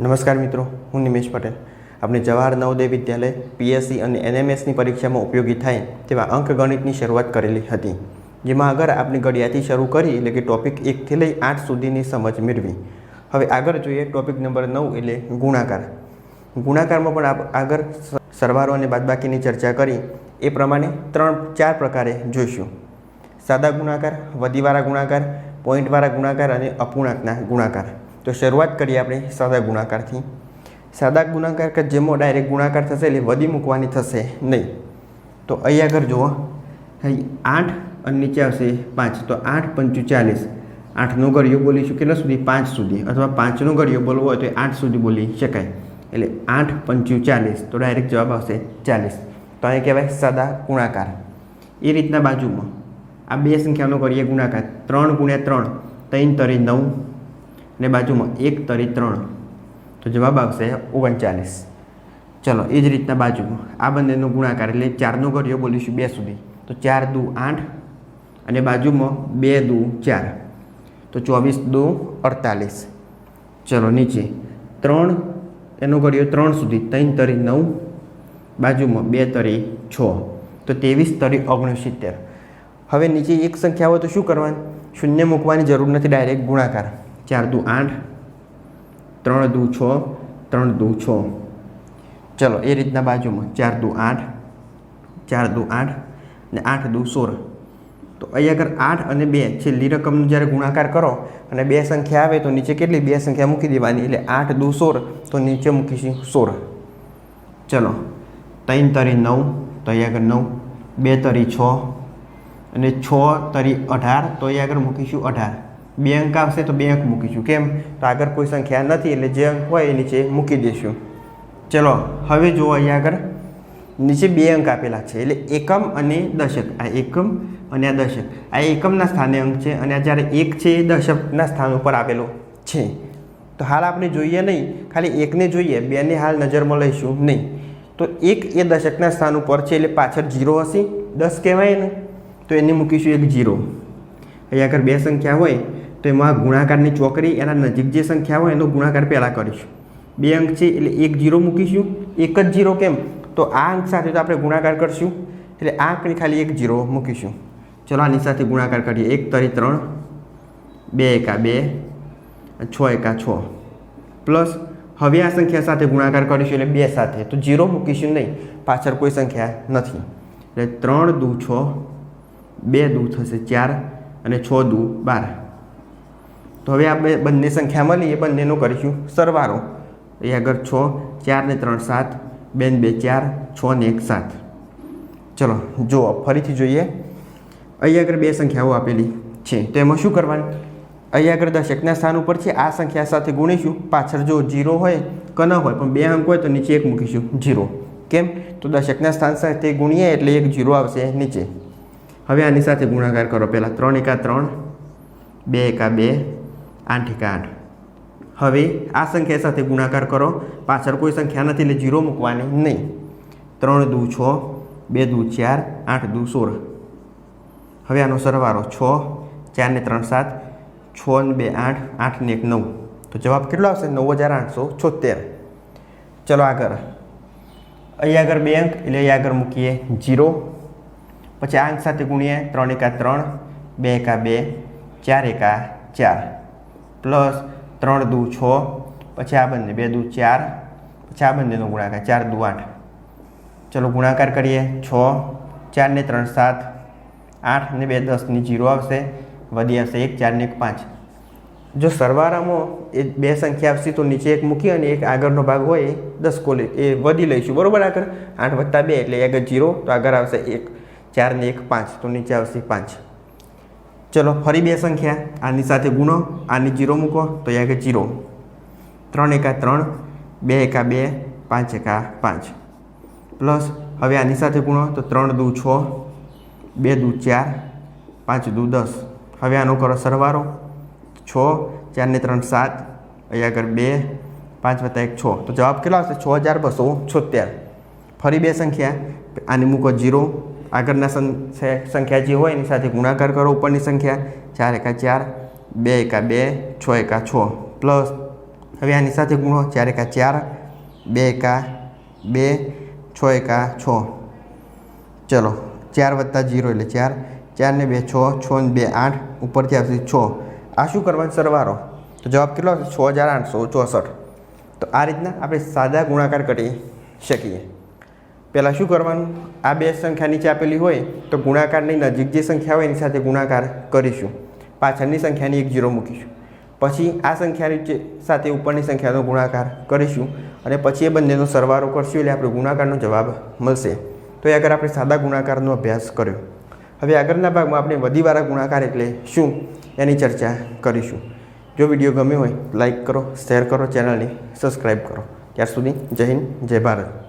નમસ્કાર મિત્રો, હું નિમેશ પટેલ. આપણે જવાહર નવોદય વિદ્યાલય પીએસસી અને એનએમએસની પરીક્ષામાં ઉપયોગી થાય તેવા અંકગણિતની શરૂઆત કરેલી હતી, જેમાં આગળ આપણે ઘડિયાથી શરૂ કરી એટલે કે ટોપિક એકથી લઈ આઠ સુધીની સમજ મેળવી. હવે આગળ જોઈએ ટોપિક નંબર નવ એટલે ગુણાકાર. ગુણાકારમાં પણ આપ આગળ સ- સરવાળો અને બાદબાકીની ચર્ચા કરી, એ પ્રમાણે ત્રણ, ચાર પ્રકારે જોઈશું. સાદા ગુણાકાર, વધીવાળા ગુણાકાર, પોઈન્ટવાળા ગુણાકાર અને અપૂર્ણાંકના ગુણાકાર. તો શરૂઆત કરીએ આપણે સાદા ગુણાકારથી. સાદા ગુણાકાર કે જેમાં ડાયરેક્ટ ગુણાકાર થશે એટલે વધી મૂકવાની થશે નહીં. તો અહીં આગળ જુઓ. આઠ અને નીચે આવશે પાંચ. તો આઠ પંચું ચાલીસ. આઠનો ગળિયો બોલીશું કેટલા સુધી? પાંચ સુધી. અથવા પાંચનો ગળિયો બોલવો હોય તો આઠ સુધી બોલી શકાય. એટલે આઠ પંચું ચાલીસ. તો ડાયરેક્ટ જવાબ આવશે ચાલીસ. તો અહીં કહેવાય સાદા ગુણાકાર. એ રીતના બાજુમાં. આ બે સંખ્યાનો કરીએ ગુણાકાર. ત્રણ ગુણ્યા ત્રણ. ત્રણ તરી નવ. ને બાજુમાં એક તરી ત્રણ. તો જવાબ આવશે ઓગણચાલીસ. ચલો, એ જ રીતના બાજુમાં. આ બંનેનો ગુણાકાર એટલે ચારનો ઘડિયો બોલીશું બે સુધી. તો ચાર દુ આઠ અને બાજુમાં બે દુ ચાર. તો ચોવીસ દુ અડતાલીસ. ચલો, નીચે. ત્રણ, એનો ઘડિયો ત્રણ સુધી. ત્રણ તરી નવ, બાજુમાં બે તરી છ. તો ત્રેવીસ તરી ઓગણસિત્તેર. હવે નીચે એક સંખ્યા હોય તો શું કરવાની? શૂન્ય મૂકવાની જરૂર નથી, ડાયરેક્ટ ગુણાકાર. ચાર દુ આઠ, ત્રણ દુ છ, ત્રણ દુ છ. ચલો, એ રીતના બાજુમાં ચાર દુ આઠ, ચાર દુ આઠ ને આઠ દુ સોળ. તો અહીં આગળ આઠ અને બે, છેલ્લી રકમનો જ્યારે ગુણાકાર કરો અને બે સંખ્યા આવે તો નીચે કેટલી? બે સંખ્યા મૂકી દેવાની. એટલે આઠ દુ સોળ, તો નીચે મૂકીશું સોળ. ચલો, ત્રણ તરી નવ, તો અહીં આગળ નવ. બે તરી છ અને છ તરી અઢાર, તો અહીં આગળ મૂકીશું અઢાર. બે અંક આવશે તો બે અંક મૂકીશું કેમ? તો આગળ કોઈ સંખ્યા નથી એટલે જે અંક હોય એ નીચે મૂકી દઈશું ચલો, હવે જુઓ અહીંયા આગળ. નીચે બે અંક આપેલા છે. એટલે એકમ અને દશક. આ એકમ અને આ દશક. આ એકમના સ્થાને અંક છે અને આ જ્યારે એક છે એ દશકના સ્થાન ઉપર આવેલો છે. તો હાલ આપણે જોઈએ નહીં. ખાલી એકને જોઈએ. બેને હાલ નજરમાં લઈશું નહીં. તો એક એ દશકના સ્થાન ઉપર છે એટલે પાછળ જીરો હશે. દસ કહેવાય ને તો એને મૂકીશું એક જીરો. અહીંયા આગળ બે સંખ્યા હોય. તો એમાં ગુણાકારની ચોકડી એના નજીક જે સંખ્યા હોય એનો ગુણાકાર પહેલાં કરીશું. બે અંક છે એટલે એક જીરો મૂકીશું. એક જ જીરો કેમ? તો આ અંક સાથે તો આપણે ગુણાકાર કરશું. એટલે આ આંકની ખાલી એક જીરો મૂકીશું. ચલો આની સાથે ગુણાકાર કરીએ. એક તરી ત્રણ. બે એકા બે. છ એકા છ. પ્લસ હવે આ સંખ્યા સાથે ગુણાકાર કરીશું એટલે બે સાથે. તો જીરો મૂકીશું નહીં. પાછળ કોઈ સંખ્યા નથી. એટલે ત્રણ દુ છ, બે દુ થશે ચાર, અને છ દુ બાર. તો હવે આ બંને સંખ્યા મળી એ બંનેનો કરીશું સરવારો એ આગળ છ, ચાર ને ત્રણ સાત, બે ને બે ચાર, છ ને એક સાત. ચલો, જુઓ, ફરીથી જોઈએ. અહીં આગળ બે સંખ્યાઓ આપેલી છે. તો એમાં શું કરવાનું? અહીં આગળ દશકના સ્થાન ઉપર છે. આ સંખ્યા સાથે ગુણીશું. પાછળ જો જીરો હોય, કે ન હોય, પણ બે અંક હોય, તો નીચે એક મૂકીશું. જીરો. કેમ? તો દશકના સ્થાન સાથે ગુણીએ એટલે એક જીરો આવશે નીચે. હવે આની સાથે ગુણાકાર કરો. પહેલાં ત્રણ એકા ત્રણ, બે એકા બે આઠ એકા આઠ. હવે આ સંખ્યા સાથે ગુણાકાર કરો. પાછળ કોઈ સંખ્યા નથી એટલે જીરો મૂકવાની નહીં. ત્રણ દુ છ, બે દુ ચાર, આઠ દુ સોળ. હવે આનો સરવારો છ, ચાર ને ત્રણ સાત, છ ને બે આઠ આઠ ને એક નવ. તો જવાબ કેટલો આવશે? નવ હજાર આઠસો છોતેર. ચલો આગળ. અહીં આગળ બે અંક, એટલે અહીં આગળ મૂકીએ જીરો. પછી આ અંક સાથે ગુણીએ ત્રણ એકા ત્રણ, બે એકા બે, ચાર એકા ચાર. પ્લસ ત્રણ દુ છ, પછી આ બંને, બે દુ ચાર, પછી આ બંનેનો ગુણાકાર ચાર દુ આઠ. ચલો ગુણાકાર કરીએ, છ, ચાર ને ત્રણ સાત, આઠ ને બે દસની જીરો આવશે, વધી આવશે એક, ચાર ને એક પાંચ. જો સરવાળામાં એ બે સંખ્યા આવશે તો નીચે એક મૂકી અને એક આગળનો ભાગ હોય દસ કોલે, એ વધી લઈશું. બરાબર આગળ? આઠ વત્તા બે એટલે આગળ જીરો, તો આગળ આવશે એક, ચાર ને એક પાંચ, તો નીચે આવશે પાંચ. ચલો, ફરી બે સંખ્યા. આની સાથે ગુણો, આની જીરો મૂકો, તો યા આગળ જીરો. ત્રણ એકા ત્રણ, બે એકા બે, પાંચ એકા પાંચ. પ્લસ હવે આની સાથે ગુણો, તો ત્રણ દુ છ, બે દુ ચાર, પાંચ દુ દસ. હવે આનો કરો સરવારો. છ ચારને ત્રણ સાત, અહીંયા આગળ બે, પાંચ વત્તા એક છ. તો જવાબ કેટલો આવશે? છ હજાર બસો છોતેર. ફરી બે સંખ્યા. આની મૂકો જીરો. આગળના સંખ્યા જે હોય એની સાથે ગુણાકાર કરો ઉપરની સંખ્યા. ચાર એકા ચાર, બે એકા બે, છ એકા છ. પ્લસ, હવે આની સાથે ગુણો. ચાર એકા ચાર, બે એકા બે, છ એકા છ. ચલો, ચાર વત્તા જીરો એટલે ચાર. ચાર ને બે, છ છ ને બે, આઠ. ઉપરથી આવશે છ. આ શું કરવાનો? સરવારો. તો જવાબ કેટલો? આવશે છ હજાર આઠસો ચોસઠ. તો આ રીતના આપણે સાદા ગુણાકાર કરી શકીએ. પહેલાં શું કરવાનું? આ બે સંખ્યા નીચે આપેલી હોય તો ગુણાકારની નજીક જે સંખ્યા હોય એની સાથે ગુણાકાર કરીશું. પાછળની સંખ્યાની એક જીરો મૂકીશું. પછી આ સંખ્યાની સાથે ઉપરની સંખ્યાનો ગુણાકાર કરીશું અને પછી એ બંનેનો સરવારો કરશું એટલે આપણે ગુણાકારનો જવાબ મળશે. તો એ આગળ આપણે સાદા ગુણાકારનો અભ્યાસ કર્યો. હવે આગળના ભાગમાં આપણે વધીવાળા ગુણાકાર એટલે શું એની ચર્ચા કરીશું. જો વીડિયો ગમ્યો હોય લાઇક કરો, શેર કરો, ચેનલને સબસ્ક્રાઈબ કરો. ત્યાર સુધી જય હિન્દ, જય ભારત.